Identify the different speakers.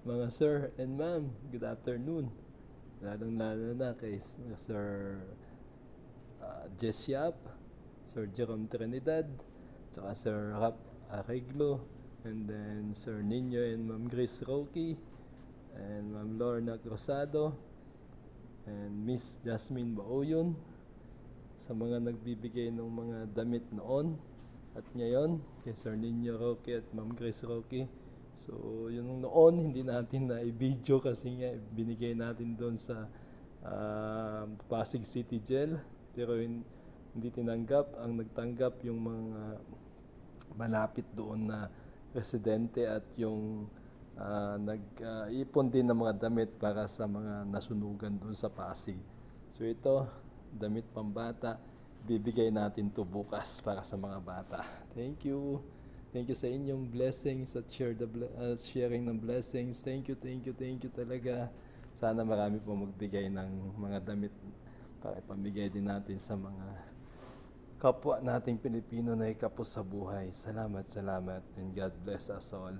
Speaker 1: mga sir and ma'am, good afternoon. Lalong lalo na kay Sir uh, Jess Yap, Sir Jerome Trinidad, tsaka Sir Rap Arreglo, and then Sir Nino and Ma'am Grace Rocky, and Ma'am Lorna Cruzado, and Miss Jasmine Baoyon, sa mga nagbibigay ng mga damit noon at ngayon kay Sir Nino Roque at Ma'am Grace Roque. So, yun noon hindi natin na i-video kasi nga binigay natin doon sa ah, Pasig City Jail. Pero hin- hindi tinanggap. Ang nagtanggap yung mga malapit doon na residente at yung ah, nag-ipon din ng mga damit para sa mga nasunugan doon sa Pasig. So ito, damit pambata, bibigay natin to bukas para sa mga bata. Thank you. Thank you sa inyong blessings at share the ble- uh, sharing ng blessings. Thank you, thank you, thank you talaga. Sana marami po magbigay ng mga damit para ipamigay din natin sa mga kapwa nating Pilipino na ikapos sa buhay. Salamat, salamat, and God bless us all.